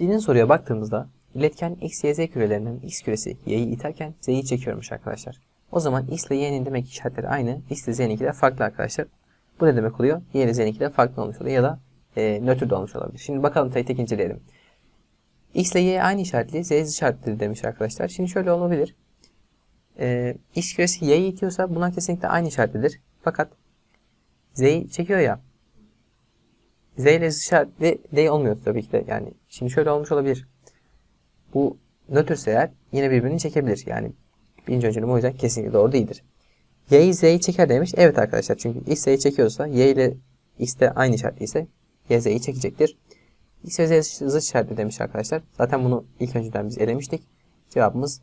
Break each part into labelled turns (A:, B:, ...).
A: Birinci soruya baktığımızda iletken x, y, z kürelerinin x küresi y'yi iterken z'yi çekiyormuş arkadaşlar. O zaman x ile y'nin demek işaretleri aynı. x ile z'ninki de farklı arkadaşlar. Bu ne demek oluyor? y ile z'ninki de farklı olmuş oluyor ya da e, nötr de olmuş olabilir. Şimdi bakalım tek tek inceleyelim. x ile y aynı işaretli, z işaretli demiş arkadaşlar. Şimdi şöyle olabilir. E, x küresi y'yi itiyorsa bunlar kesinlikle aynı işaretlidir. Fakat z'yi çekiyor ya. Z ile işaretli D olmuyor tabii ki de. Yani şimdi şöyle olmuş olabilir. Bu nötrse eğer yine birbirini çekebilir. Yani birinci öncülüm o yüzden kesinlikle doğru değildir. Y'yi Z'yi çeker demiş. Evet arkadaşlar çünkü X Z'yi çekiyorsa Y ile X de aynı işaretli ise Y Z'yi çekecektir. X ve Z zıt işaretli demiş arkadaşlar. Zaten bunu ilk önceden biz elemiştik. Cevabımız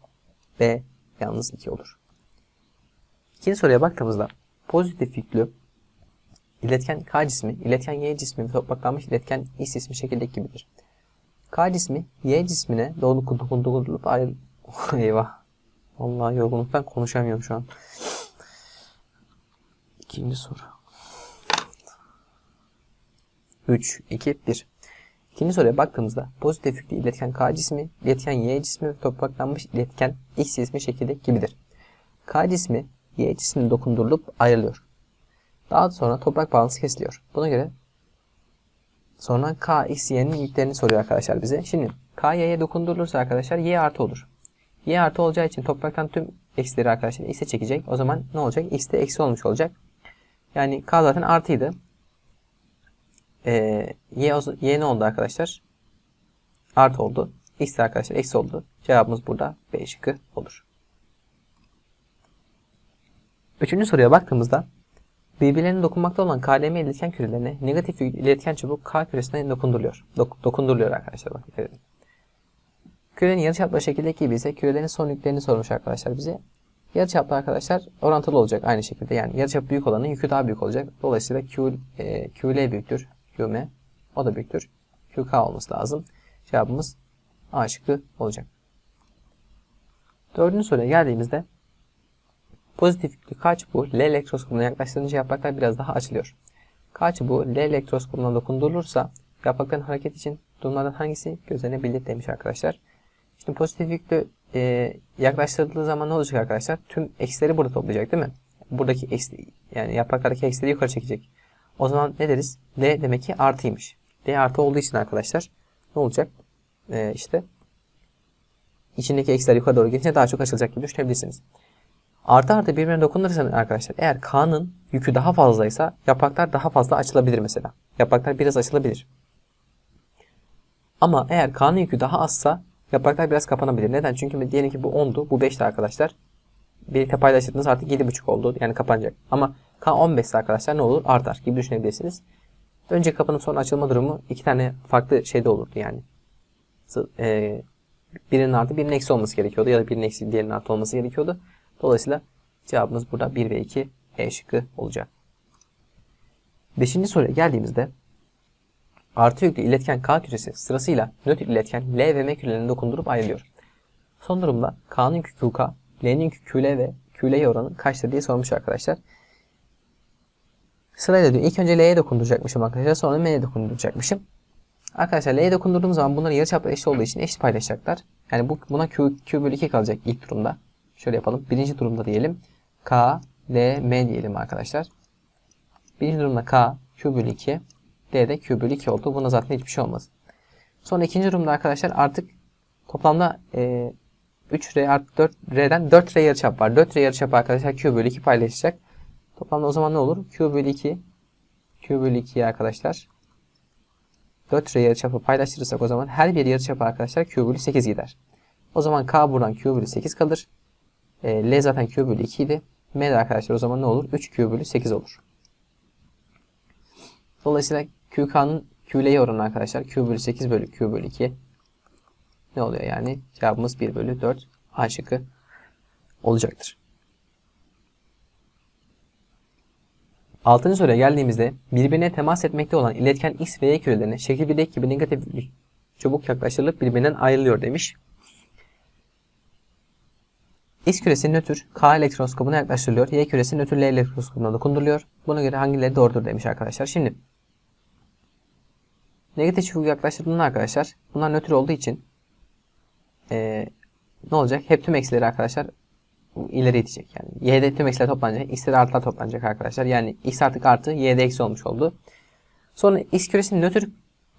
A: B yalnız 2 olur. İkinci soruya baktığımızda pozitif yüklü iletken K cismi, iletken Y cismi ve topraklanmış iletken X cismi şekildeki gibidir. K cismi Y cismine doğru dokundurulup ayrı... Eyvah. Vallahi yorgunluktan konuşamıyorum şu an. İkinci soru. 3, 2, 1. İkinci soruya baktığımızda pozitif yüklü iletken K cismi, iletken Y cismi ve topraklanmış iletken X cismi şekilde gibidir. K cismi Y cismine dokundurulup ayrılıyor. Daha sonra toprak bağlantısı kesiliyor. Buna göre sonra K, X, Y'nin yüklerini soruyor arkadaşlar bize. Şimdi K, Y'ye dokundurulursa arkadaşlar Y artı olur. Y artı olacağı için topraktan tüm eksileri arkadaşlar X'e çekecek. O zaman ne olacak? X de eksi olmuş olacak. Yani K zaten artıydı. Ee, y, y ne oldu arkadaşlar? Artı oldu. X de arkadaşlar eksi oldu. Cevabımız burada B şıkkı olur. Üçüncü soruya baktığımızda birbirlerine dokunmakta olan KLM iletken kürelerine negatif iletken çubuk K küresine dokunduruluyor. Dok dokunduruluyor arkadaşlar. Bakın. Evet. Kürenin yarıçapları şekildeki gibi ise kürelerin son yüklerini sormuş arkadaşlar bize. Yarıçaplı arkadaşlar orantılı olacak aynı şekilde. Yani yarıçap büyük olanın yükü daha büyük olacak. Dolayısıyla Q, e, QL büyüktür. QM o da büyüktür. QK olması lazım. Cevabımız A şıkkı olacak. Dördüncü soruya geldiğimizde pozitif K çubuğu L elektroskopuna yaklaştırınca yapraklar biraz daha açılıyor. K çubuğu L elektroskopuna dokundurulursa yaprakların hareket için durumlardan hangisi gözlenebilir demiş arkadaşlar. Şimdi pozitif yüklü e, yaklaştırıldığı zaman ne olacak arkadaşlar? Tüm eksileri burada toplayacak değil mi? Buradaki eksi, yani yapraklardaki eksileri yukarı çekecek. O zaman ne deriz? D demek ki artıymış. D artı olduğu için arkadaşlar ne olacak? E, işte içindeki eksiler yukarı doğru gelince daha çok açılacak gibi düşünebilirsiniz. Artı artı birbirine dokunursanız arkadaşlar eğer K'nın yükü daha fazlaysa yapraklar daha fazla açılabilir mesela. Yapraklar biraz açılabilir. Ama eğer K'nın yükü daha azsa yapraklar biraz kapanabilir. Neden? Çünkü diyelim ki bu 10'du. Bu 5'ti arkadaşlar. Birlikte paylaştırdığınız artık 7.5 oldu. Yani kapanacak. Ama K 15 ise arkadaşlar ne olur? Artar gibi düşünebilirsiniz. Önce kapanıp sonra açılma durumu iki tane farklı şeyde olurdu yani. Birinin artı birinin eksi olması gerekiyordu. Ya da birinin eksi diğerinin artı olması gerekiyordu. Dolayısıyla cevabımız burada 1 ve 2 E şıkkı olacak. Beşinci soruya geldiğimizde artı yüklü iletken K küresi sırasıyla nötr iletken L ve M kürelerine dokundurup ayrılıyor. Son durumda K'nın yükü QK, L'nin yükü QL ve QL'ye oranı kaçtır diye sormuş arkadaşlar. Sırayla diyor. İlk önce L'ye dokunduracakmışım arkadaşlar. Sonra M'ye dokunduracakmışım. Arkadaşlar L'ye dokundurduğum zaman bunları yarıçapla eşit olduğu için eşit paylaşacaklar. Yani bu buna Q, Q bölü 2 kalacak ilk durumda. Şöyle yapalım. Birinci durumda diyelim. K, L, M diyelim arkadaşlar. Birinci durumda K, Q bölü 2. D de Q bölü 2 oldu. Buna zaten hiçbir şey olmaz. Sonra ikinci durumda arkadaşlar artık toplamda e, 3R artı 4R'den 4R yarıçap var. 4R yarıçap arkadaşlar Q bölü 2 paylaşacak. Toplamda o zaman ne olur? Q bölü 2 Q bölü 2'yi arkadaşlar 4R yarıçapı paylaştırırsak o zaman her bir yarıçapı arkadaşlar Q bölü 8 gider. O zaman K buradan Q bölü 8 kalır. E, L zaten Q bölü 2 idi. M de arkadaşlar o zaman ne olur? 3 Q bölü 8 olur. Dolayısıyla QK'nın QL'ye oranı arkadaşlar Q bölü 8 bölü Q bölü 2 ne oluyor yani? Cevabımız 1 bölü 4 A şıkkı olacaktır. Altıncı soruya geldiğimizde birbirine temas etmekte olan iletken X ve Y kürelerine şekil 1'deki gibi negatif çubuk yaklaştırılıp birbirinden ayrılıyor demiş. X küresi nötr K elektroskopuna yaklaştırılıyor. Y küresi nötr L elektroskopuna dokunduruluyor. Buna göre hangileri doğrudur demiş arkadaşlar. Şimdi negatif çubuk yaklaştırdığında arkadaşlar bunlar nötr olduğu için ee, ne olacak? Hep tüm eksileri arkadaşlar ileri itecek. Yani y'de tüm eksiler toplanacak. x'de de artılar toplanacak arkadaşlar. Yani x artık artı y'de eksi olmuş oldu. Sonra x küresinin nötr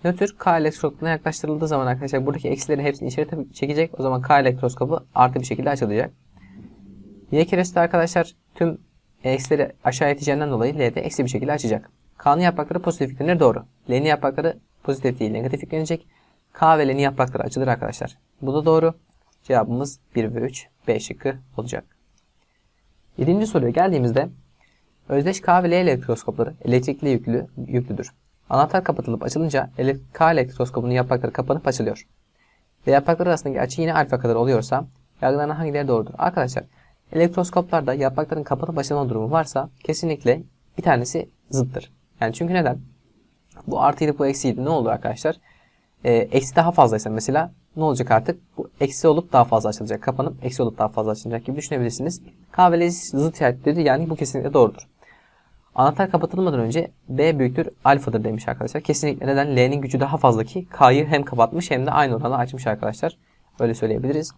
A: nötr k elektroskopuna yaklaştırıldığı zaman arkadaşlar buradaki eksilerin hepsini içeri çekecek. O zaman k elektroskopu artı bir şekilde açılacak. Y küresi de arkadaşlar tüm eksileri aşağı iteceğinden dolayı L'de eksi bir şekilde açacak. K'nın yaprakları pozitif yüklenir doğru. L'nin yaprakları pozitif değil negatif yüklenecek. K ve L'nin yaprakları açılır arkadaşlar. Bu da doğru. Cevabımız 1 ve 3 B şıkkı olacak. 7. soruya geldiğimizde özdeş K ve L elektroskopları elektrikli yüklü, yüklüdür. Anahtar kapatılıp açılınca K elektroskopunun yaprakları kapanıp açılıyor. Ve yapraklar arasındaki açı yine alfa kadar oluyorsa yargılanan hangileri doğrudur? Arkadaşlar elektroskoplarda yaprakların kapanıp açılma durumu varsa kesinlikle bir tanesi zıttır. Yani çünkü neden? Bu artıydı bu eksiydi. Ne olur arkadaşlar? Ee, eksi daha fazlaysa mesela ne olacak artık? Bu eksi olup daha fazla açılacak. Kapanıp eksi olup daha fazla açılacak gibi düşünebilirsiniz. K ve L zıt işaretleri yani bu kesinlikle doğrudur. Anahtar kapatılmadan önce B büyüktür alfadır demiş arkadaşlar. Kesinlikle neden? L'nin gücü daha fazla ki K'yı hem kapatmış hem de aynı oranda açmış arkadaşlar. Öyle söyleyebiliriz.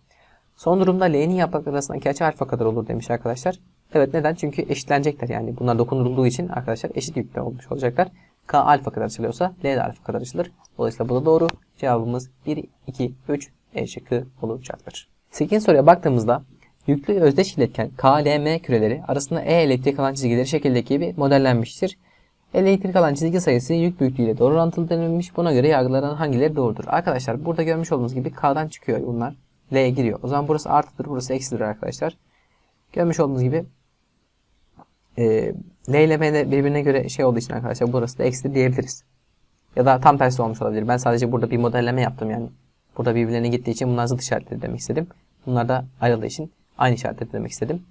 A: Son durumda L'nin yaprakları arasındaki açı alfa kadar olur demiş arkadaşlar. Evet neden? Çünkü eşitlenecekler yani. Bunlar dokunulduğu için arkadaşlar eşit yükte olmuş olacaklar. K alfa kadar açılıyorsa L de alfa kadar açılır. Dolayısıyla bu da doğru. Cevabımız 1, 2, 3 E şıkkı olacaktır. 8. soruya baktığımızda yüklü özdeş iletken K, L, M küreleri arasında E elektrik alan çizgileri şekildeki gibi modellenmiştir. Elektrik alan çizgi sayısı yük büyüklüğüyle doğru orantılı denilmiş. Buna göre yargılanan hangileri doğrudur? Arkadaşlar burada görmüş olduğunuz gibi K'dan çıkıyor bunlar. L'ye giriyor. O zaman burası artıdır, burası eksidir arkadaşlar. Görmüş olduğunuz gibi e, L ile M de birbirine göre şey olduğu için arkadaşlar burası da eksi diyebiliriz. Ya da tam tersi olmuş olabilir. Ben sadece burada bir modelleme yaptım yani. Burada birbirlerine gittiği için bunlar zıt işaretleri demek istedim. Bunlar da ayrıldığı için aynı işaretleri demek istedim.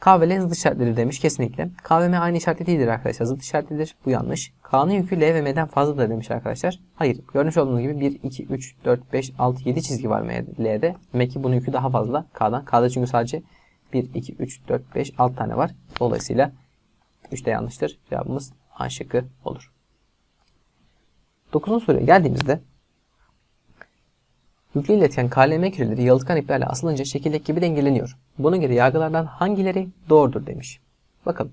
A: K ve L zıt işaretleri demiş kesinlikle. K ve M aynı işaretli değildir arkadaşlar. Zıt işaretlidir. Bu yanlış. K'nın yükü L ve M'den fazladır demiş arkadaşlar. Hayır. Görmüş olduğunuz gibi 1, 2, 3, 4, 5, 6, 7 çizgi var L'de. Demek ki bunun yükü daha fazla K'dan. K'da çünkü sadece 1, 2, 3, 4, 5, 6 tane var. Dolayısıyla 3 de yanlıştır. Cevabımız A şıkkı olur. 9. soruya geldiğimizde yüklü iletken KLM küreleri yalıtkan iplerle asılınca şekildeki gibi dengeleniyor. Buna göre yargılardan hangileri doğrudur demiş. Bakalım.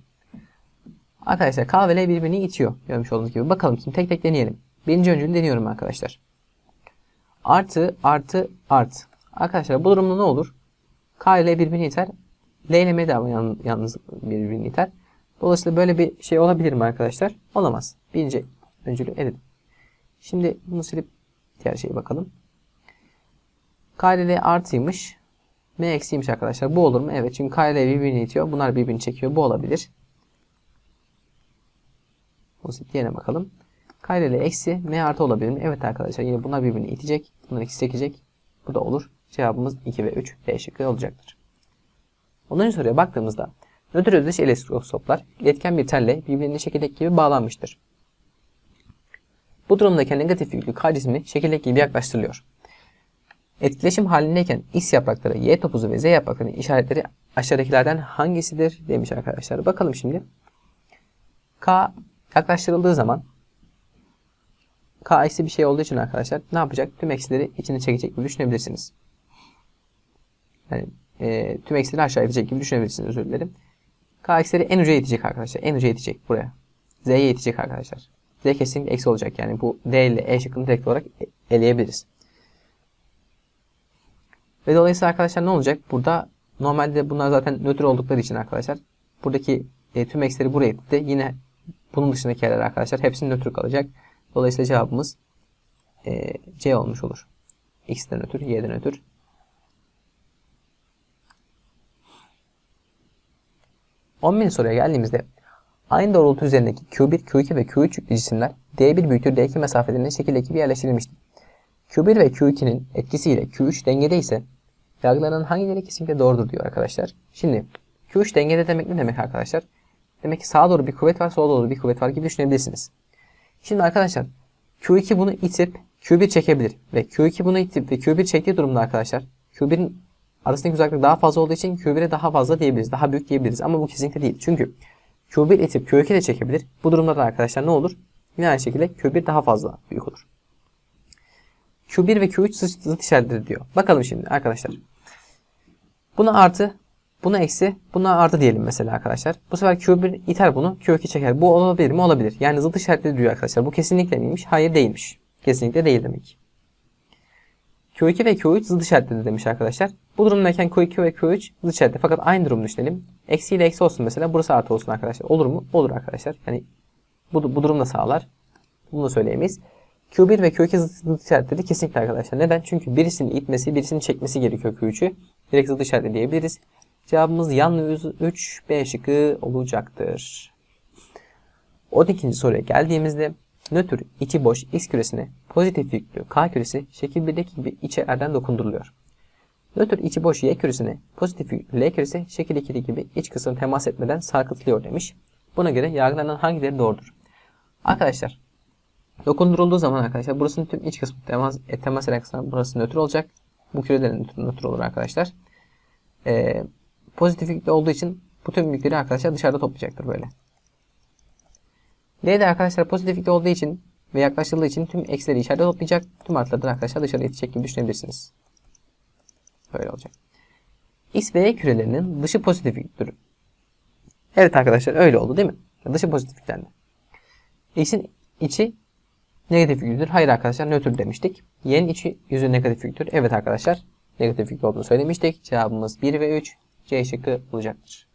A: Arkadaşlar K ve L birbirini itiyor. Görmüş olduğunuz gibi. Bakalım şimdi tek tek deneyelim. Birinci öncülü deniyorum arkadaşlar. Artı, artı, artı. Arkadaşlar bu durumda ne olur? K ile birbirini iter. L ile M de yalnız birbirini iter. Dolayısıyla böyle bir şey olabilir mi arkadaşlar? Olamaz. Birinci öncülü eledim. Şimdi bunu silip diğer şeye bakalım. K ile L artıymış. M eksiymiş arkadaşlar. Bu olur mu? Evet. Çünkü K ile L birbirini itiyor. Bunlar birbirini çekiyor. Bu olabilir. Silip diğerine bakalım. K ile L eksi M artı olabilir mi? Evet arkadaşlar. Yine bunlar birbirini itecek. Bunlar ikisi çekecek. Bu da olur. Cevabımız 2 ve 3 D şıkkı olacaktır. 10. soruya baktığımızda nötr özdeş elektroskoplar iletken bir telle birbirine şekildeki gibi bağlanmıştır. Bu durumdaki negatif yüklü K cismi şekildeki gibi yaklaştırılıyor. Etkileşim halindeyken X yaprakları, Y topuzu ve Z yapraklarının işaretleri aşağıdakilerden hangisidir demiş arkadaşlar. Bakalım şimdi. K yaklaştırıldığı zaman K eksi bir şey olduğu için arkadaşlar ne yapacak? Tüm eksileri içine çekecek gibi düşünebilirsiniz. Yani e, tüm eksileri aşağı itecek gibi düşünebilirsiniz özür dilerim. K eksileri en uca itecek arkadaşlar. En uca itecek buraya. Z'ye itecek arkadaşlar. Z kesinlikle eksi olacak yani. Bu D ile E şıkkını direkt olarak eleyebiliriz. Ve dolayısıyla arkadaşlar ne olacak? Burada normalde bunlar zaten nötr oldukları için arkadaşlar buradaki e, tüm eksileri buraya itti. Yine bunun dışındaki yerler arkadaşlar hepsi nötr kalacak. Dolayısıyla cevabımız e, C olmuş olur. X'den nötr, Y'den. On bin soruya geldiğimizde aynı doğrultu üzerindeki Q1, Q2 ve Q3 yüklü cisimler D1 büyüktür D2 mesafelerine şekildeki gibi yerleştirilmiştir. Q1 ve Q2'nin etkisiyle Q3 dengede ise yargılanan hangileri kesinlikle doğrudur diyor arkadaşlar. Şimdi Q3 dengede demek ne demek arkadaşlar? Demek ki sağa doğru bir kuvvet var, sola doğru bir kuvvet var gibi düşünebilirsiniz. Şimdi arkadaşlar Q2 bunu itip Q1 çekebilir ve Q2 bunu itip ve Q1 çektiği durumda arkadaşlar Q1'in arasındaki uzaklık daha fazla olduğu için Q1'e daha fazla diyebiliriz, daha büyük diyebiliriz ama bu kesinlikle değil. Çünkü Q1 itip Q2 de çekebilir. Bu durumda da arkadaşlar ne olur? Yine aynı şekilde Q1 daha fazla büyük olur. Q1 ve Q3 zıt, işaretleri diyor. Bakalım şimdi arkadaşlar. Buna artı, buna eksi, buna artı diyelim mesela arkadaşlar. Bu sefer Q1 iter bunu, Q2 çeker. Bu olabilir mi? Olabilir. Yani zıt işaretleri diyor arkadaşlar. Bu kesinlikle miymiş? Hayır değilmiş. Kesinlikle değil demek. Q2 ve Q3 zıt işaretleri demiş arkadaşlar. Bu durumdayken Q2 ve Q3 zıt işaretli. Fakat aynı durumu düşünelim. Eksi ile eksi olsun mesela. Burası artı olsun arkadaşlar. Olur mu? Olur arkadaşlar. Yani bu, bu durum da sağlar. Bunu da söyleyemeyiz. Q1 ve Q2 zıt, işaretleri kesinlikle arkadaşlar. Neden? Çünkü birisini itmesi, birisini çekmesi gerekiyor Q3'ü. Direkt zıt işaretli diyebiliriz. Cevabımız yalnız 3 B şıkkı olacaktır. 12. soruya geldiğimizde nötr içi boş X küresine pozitif yüklü K küresi şekil 1'deki gibi içeriden dokunduruluyor. Nötr içi boş Y küresine pozitif yüklü L küresi şekil 2'deki gibi iç kısım temas etmeden sarkıtılıyor demiş. Buna göre yargılanan hangileri doğrudur? Arkadaşlar dokundurulduğu zaman arkadaşlar burasının tüm iç kısmı temas, temas eden kısmı burası nötr olacak. Bu nötr, nötr olur arkadaşlar. Ee, pozitif olduğu için bu tüm yükleri arkadaşlar dışarıda toplayacaktır böyle. L'de arkadaşlar pozitif olduğu için ve yaklaşıldığı için tüm eksileri içeride toplayacak. Tüm artıları da arkadaşlar dışarıya itecek gibi düşünebilirsiniz. Böyle olacak. X ve Y kürelerinin dışı pozitif yüklüdür. Evet arkadaşlar öyle oldu değil mi? Dışı pozitif yüklendi. X'in içi negatif yüklüdür. Hayır arkadaşlar nötr demiştik. Y'nin içi yüzü negatif yüklüdür. Evet arkadaşlar negatif yüklü olduğunu söylemiştik. Cevabımız 1 ve 3 C şıkkı olacaktır.